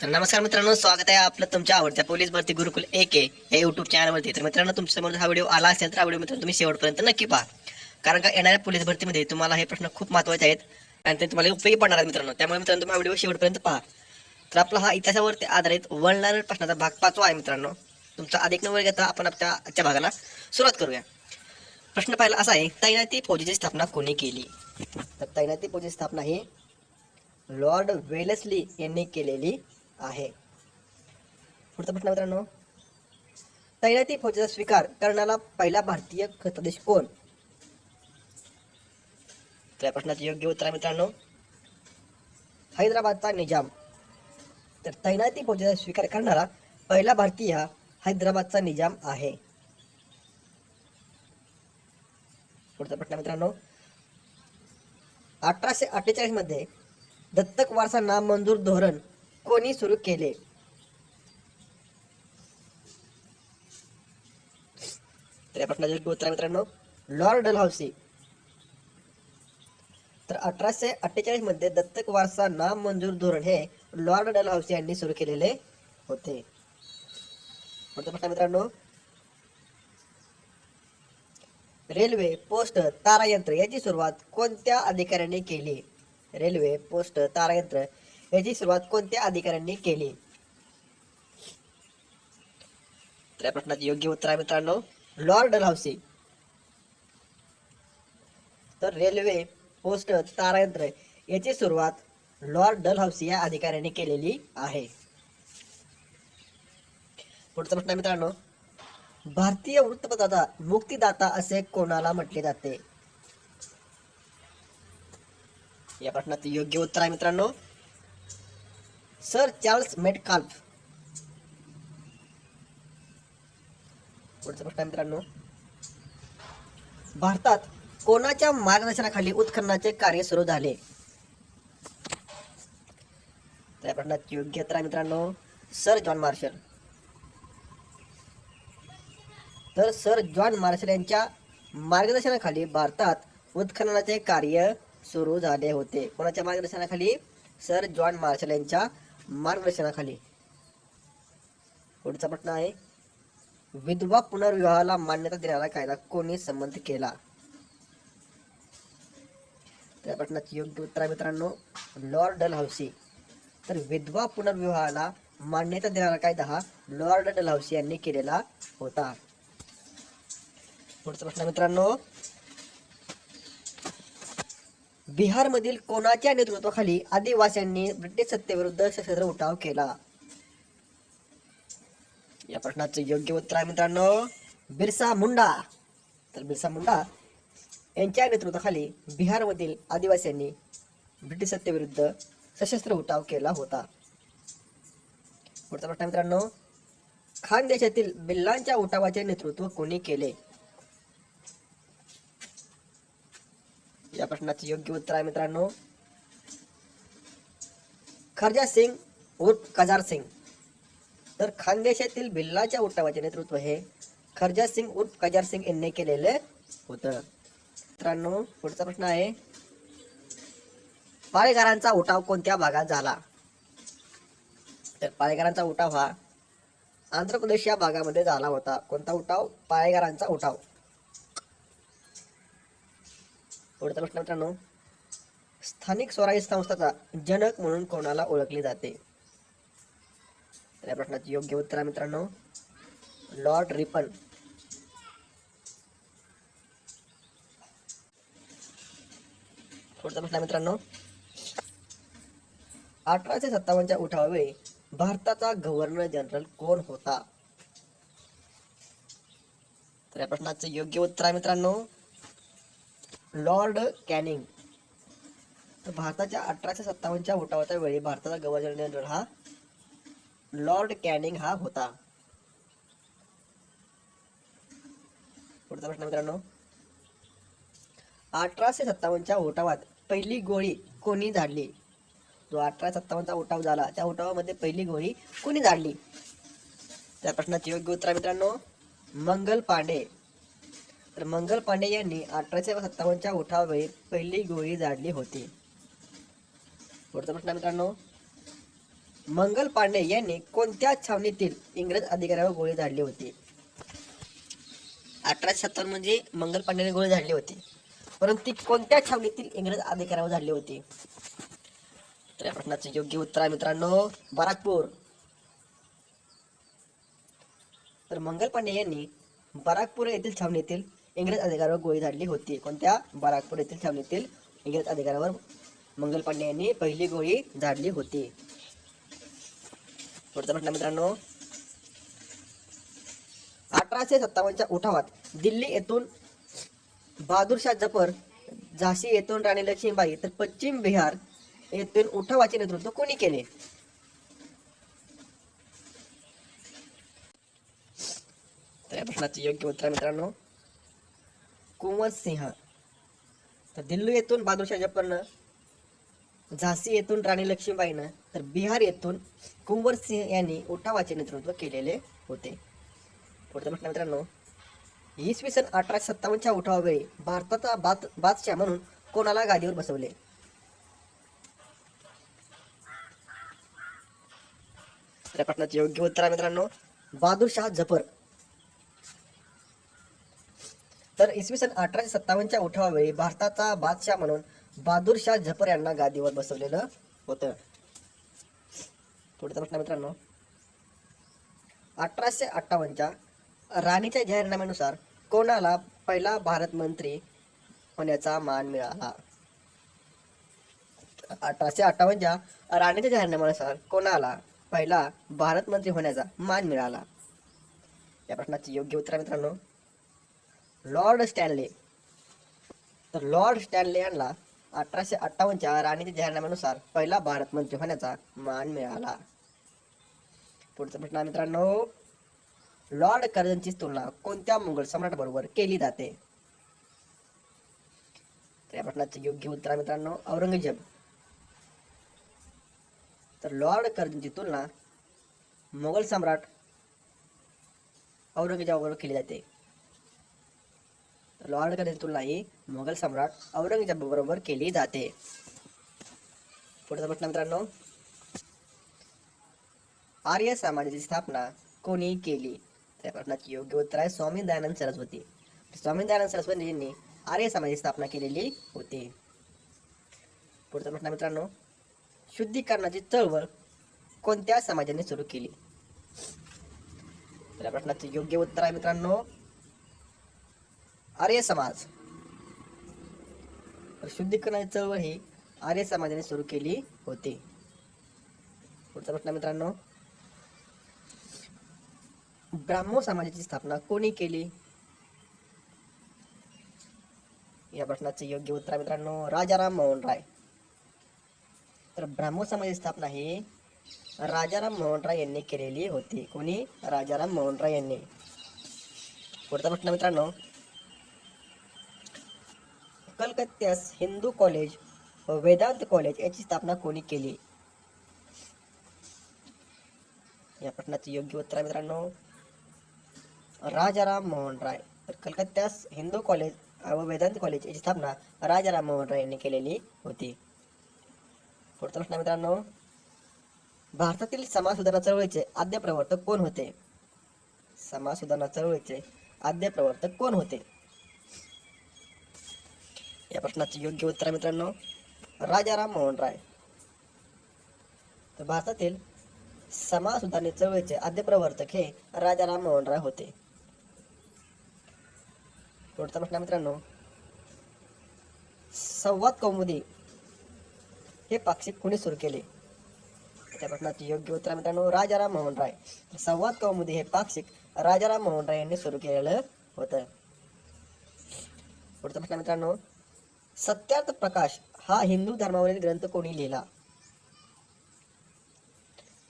तर नमस्कार मित्रांनो स्वागत आहे आपलं तुमच्या आवडत्या पोलीस भरती गुरुकुल ए के या युट्यूब चॅनलवरती तर मित्रांनो तुमच्यासमोर हा व्हिडिओ आला असेल तर हा व्हिडिओ मित्रांनो तुम्ही शेवटपर्यंत नक्की पहा. कारण का येणाऱ्या पोलीस भरतीमध्ये तुम्हाला हे प्रश्न खूप महत्त्वाचे आहेत आणि ते तुम्हाला उपयोगी पडणार आहेत मित्रांनो. त्यामुळे मित्रांनो तुम्ही हा व्हिडिओ शेवटपर्यंत पहा. तर आपला हा इतिहासावरती आधारित वळणाऱ्या प्रश्नाचा भाग पाचवा आहे मित्रांनो. तुमचा अधिक नंबर घेता आपण आपल्या आजच्या भागाला सुरुवात करूया. प्रश्न पाहिला असा आहे तैनाती फौजेची स्थापना कोणी केली? तर तैनाती फौजेची स्थापना ही लॉर्ड वेलेसली यांनी केलेली आहे. पुढचा प्रश्न मित्रांनो. तैनाती फौजेचा स्वीकार करणारा पहिला भारतीय खतदेश कोण? त्या प्रश्नाचे योग्य उत्तर आहे मित्रांनो. हैदराबादचा निजाम. तर तैनाती फौजेचा स्वीकार करणारा पहिला भारतीय हा हैदराबादचा निजाम आहे. पुढचा प्रश्न मित्रांनो. अठराशे अठ्ठेचाळीसमध्ये दत्तक वारसा नामंजूर धोरण कोणी सुरू केले? तर या प्रश्नाचे उत्तर मित्रांनो लॉर्ड डलहौसी. तर अठराशे अठ्ठेचाळीसमध्ये दत्तक वारसा नाम मंजूर धोरण हे लॉर्ड डलहौसी यांनी सुरू केलेले होते. पुढचा प्रश्न मित्रांनो रेल्वे पोस्ट तारायंत्र याची सुरुवात कोणत्या अधिकाऱ्याने केली? रेल्वे पोस्ट तारायंत्र याची सुरुवात कोणत्या अधिकाऱ्यांनी केली? तर या प्रश्नाचे योग्य उत्तर आहे मित्रांनो लॉर्ड डलहौसी तर रेल्वे पोस्ट तारायंत्र याची सुरुवात लॉर्ड डलहौसी या अधिकाऱ्यांनी केलेली आहे. पुढचा प्रश्न आहे मित्रांनो भारतीय वृत्तपत्राचा मुक्तिदाता असे कोणाला म्हटले जाते? या प्रश्नाचे योग्य उत्तर आहे मित्रांनो सर चार्ल्स मेटकाल्फ. पुढचा प्रश्न मित्रांनो. भारतात कोणाच्या मार्गदर्शनाखाली उत्खननाचे कार्य सुरू झाले? त्या प्रश्नाचे योग्य मित्रांनो सर जॉन मार्शल. तर सर जॉन मार्शल यांच्या मार्गदर्शनाखाली भारतात उत्खननाचे कार्य सुरू झाले होते. कोणाच्या मार्गदर्शनाखाली? सर जॉन मार्शल यांच्या मार्गदर्शनाखाली पुढचा प्रश्न आहे विधवा पुनर्विवाहाला मान्यता देणारा कायदा कोणी संमत केला? त्या प्रश्नाचे योग्य उत्तर आहे मित्रांनो लॉर्ड डलहौसी तर विधवा पुनर्विवाहाला मान्यता देणारा कायदा हा लॉर्ड डलहौसी यांनी केलेला होता. पुढचा प्रश्न मित्रांनो बिहारमधील कोणाच्या नेतृत्वाखाली आदिवासींनी ब्रिटिश सत्तेविरुद्ध सशस्त्र उठाव केला? या प्रश्नाचे योग्य उत्तर आहे मित्रांनो बिरसा मुंडा. तर बिरसा मुंडा यांच्या नेतृत्वाखाली बिहारमधील आदिवासींनी ब्रिटिश सत्तेविरुद्ध सशस्त्र उठाव केला होता. पुढचा प्रश्न मित्रांनो खान देशातील बिल्लांच्या उठावाचे नेतृत्व कोणी केले? या प्रश्नाचे योग्य उत्तर आहे मित्रांनो. खरजा सिंग उर्फ कजार सिंग. तर खानदेशातील भिल्लाच्या उठावाचे नेतृत्व हे खरजा सिंग उर्फ कजार सिंग यांनी केलेले होतं. मित्रांनो पुढचा प्रश्न आहे. पाळेगारांचा उठाव कोणत्या भागात झाला? तर पाळेगारांचा उठाव हा आंध्र प्रदेश या भागामध्ये झाला होता. कोणता उठाव? पाळेगारांचा उठाव. पुढचा प्रश्न मित्रांनो स्थानिक स्वराज्य संस्थाचा जनक म्हणून कोणाला ओळखले जाते? तर या प्रश्नाचे योग्य उत्तर आहे मित्रांनो लॉर्ड रिपन. पुढचा प्रश्न मित्रांनो अठराशे सत्तावन्नच्या उठावावेळी भारताचा गव्हर्नर जनरल कोण होता? तर या प्रश्नाचे योग्य उत्तर आहे मित्रांनो लॉर्ड कॅनिंग. तर भारताच्या अठराशे सत्तावन्नच्या उठावाच्या वेळी भारताचा गव्हर्नर जनरल हा लॉर्ड कॅनिंग हा होता. पुढचा प्रश्न मित्रांनो. अठराशे सत्तावन्नच्या उठावात पहिली गोळी कोणी झाडली? जो अठराशे सत्तावन्नचा उठाव झाला त्या उठावामध्ये पहिली गोळी कोणी झाडली? त्या प्रश्नाची योग्य उत्तर मित्रांनो मंगल पांडे. तर मंगल पांडे यांनी अठराशे सत्तावन्नच्या उठावेळी पहिली गोळी झाडली होती. पुढचा प्रश्न मित्रांनो. मंगल पांडे यांनी कोणत्या छावणीतील इंग्रज अधिकाऱ्यावर गोळी झाडली होती? अठराशे सत्तावन्न म्हणजे मंगल पांडेने गोळी झाडली होती. परंतु ती कोणत्या छावणीतील इंग्रज अधिकाऱ्यावर झाडली होती? तर या प्रश्नाचे योग्य उत्तर आहे मित्रांनो बराकपूर. तर मंगल पांडे यांनी बराकपूर येथील छावणीतील इंग्रज अधिकाऱ्यावर गोळी झाडली होती. कोणत्या बारागपूर येथील छावणीतील इंग्रज अधिकाऱ्यावर मंगल पांडे यांनी पहिली गोळी झाडली होती. पुढचा म्हटलं मित्रांनो. अठराशे सत्तावन्नच्या उठावात दिल्ली येथून बहादूरशाह जफर झाशी येथून राणी लक्ष्मीबाई तर पश्चिम बिहार येथून उठावाचे नेतृत्व कोणी केले? तर या प्रश्नाचे योग्य उत्तर मित्रांनो कुंवर सिंह. तर दिल्ली येथून बहादूरशाह जफरनं झाशी येथून राणी लक्ष्मीबाईनं. तर बिहार येथून कुंवर सिंह यांनी उठावाचे नेतृत्व केलेले होते. पुढचं म्हटलं मित्रांनो इसवी सन अठराशे सत्तावन्नच्या उठावावेळी भारताचा बाद बादशाह म्हणून कोणाला गादीवर बसवले? प्रश्नाचे योग्य उत्तर आहे मित्रांनो बहादूर शाह जफर. तर इसवी सन अठराशे सत्तावन्नच्या उठावावेळी भारताचा बादशाह म्हणून बहादूर शाह यांना गादीवर बसवलेलं होतं. पुढचा प्रश्न मित्रांनो. अठराशे अठ्ठावन्नच्या राणीच्या जाहीरनाम्यानुसार कोणाला पहिला भारत मंत्री होण्याचा मान मिळाला? अठराशे अठ्ठावन्नच्या राणीच्या जाहीरनाम्यानुसार कोणाला पहिला भारत मंत्री होण्याचा मान मिळाला? या प्रश्नाचे योग्य उत्तर आहे मित्रांनो. Lord Stanley. तर लॉर्ड स्टॅनले यांना अठराशे अठ्ठावन्नच्या राणीच्या जाहीरनाम्यानुसार पहिला भारत मंत्री होण्याचा मान मिळाला. पुढचा प्रश्न मित्रांनो लॉर्ड कर्जनची तुलना कोणत्या मुघल सम्राट बरोबर केली जाते? तर या प्रश्नाचे योग्य उत्तर मित्रांनो औरंगजेब. तर लॉर्ड कर्जनची तुलना मुघल सम्राट औरंगजेबाबरोबर केली जाते. लॉर्ड कर्जनची मुघल सम्राट औरंगजेबाबरोबर केली जाते. पुढचा प्रश्न मित्रांनो. आर्य समाजाची स्थापना कोणी केली? त्या प्रश्नाची योग्य उत्तर आहे स्वामी दयानंद सरस्वती. स्वामी दयानंद सरस्वती यांनी आर्य समाजाची स्थापना केलेली होती. पुढचा प्रश्न मित्रांनो. शुद्धीकरणाची चळवळ कोणत्या समाजाने सुरू केली? त्या या प्रश्नाचे योग्य उत्तर आहे मित्रांनो. आर्य समाज. शुद्धीकरणाची चळवळ ही आर्य समाजाने सुरू केली होती. पुढचा प्रश्न मित्रांनो. ब्राह्मो समाजाची स्थापना कोणी केली? या प्रश्नाचे योग्य उत्तर मित्रांनो राजाराम मोहन राय. तर ब्राह्मो समाजाची स्थापना ही राजाराम मोहन राय यांनी केलेली होती. कोणी? राजाराम मोहन राय यांनी. पुढचा प्रश्न मित्रांनो. कलकत्त्यास हिंदू कॉलेज व वेदांत कॉलेज याची स्थापना कोणी केली? या प्रश्नाचं योग्य उत्तर आहे मित्रांनो राजाराम मोहन राय. तर कलकत्त्यास हिंदू कॉलेज व वेदांत कॉलेज याची स्थापना राजाराम मोहन राय यांनी केलेली होती. पुढचा प्रश्न मित्रांनो भारतातील समाज सुधारणा चळवळीचे आद्य प्रवर्तक कोण होते? समाज सुधारणा चळवळीचे आद्य प्रवर्तक कोण होते? या प्रश्नाचे योग्य उत्तर आहे मित्रांनो. राजाराम मोहन राय. तर भारतातील समाज सुधारणे चळवळीचे आद्य प्रवर्तक हे राजाराम मोहन राय होते. पुढचा प्रश्न मित्रांनो. संवाद कौमुदी हे पाक्षिक कुणी सुरू केले? त्या प्रश्नाचे योग्य उत्तर मित्रांनो राजाराम मोहन राय. संवाद कौमुदी हे पाक्षिक राजाराम मोहन राय यांनी सुरू केलेलं होतं. पुढचा प्रश्न मित्रांनो सत्यार्थ प्रकाश हा हिंदू धर्मावरील ग्रंथ कोणी लिहिला?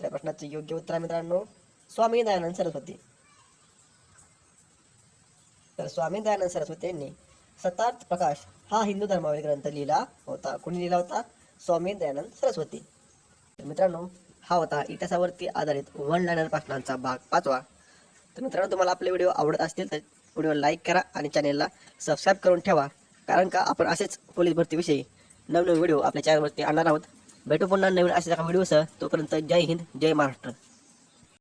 त्या प्रश्नाचं योग्य उत्तर आहे मित्रांनो स्वामी दयानंद सरस्वती. तर स्वामी दयानंद सरस्वती यांनी सतार्थ प्रकाश हा हिंदू धर्मावरील ग्रंथ लिहिला होता. कोणी लिहिला होता? स्वामी दयानंद सरस्वती. तर मित्रांनो हा होता इतिहासावरती आधारित वन लायनर प्रश्नांचा भाग पाचवा. तर मित्रांनो तुम्हाला आपले व्हिडिओ आवडत असतील तर व्हिडिओ लाईक करा आणि चॅनेलला सबस्क्राईब करून ठेवा. कारण का? आपण असेच पोलीस भरतीविषयी नवनवीन व्हिडिओ आपल्या चॅनलवरती आणणार आहोत. भेटू पुन्हा नवीन अशा एका व्हिडिओसह तोपर्यंत जय हिंद जय महाराष्ट्र.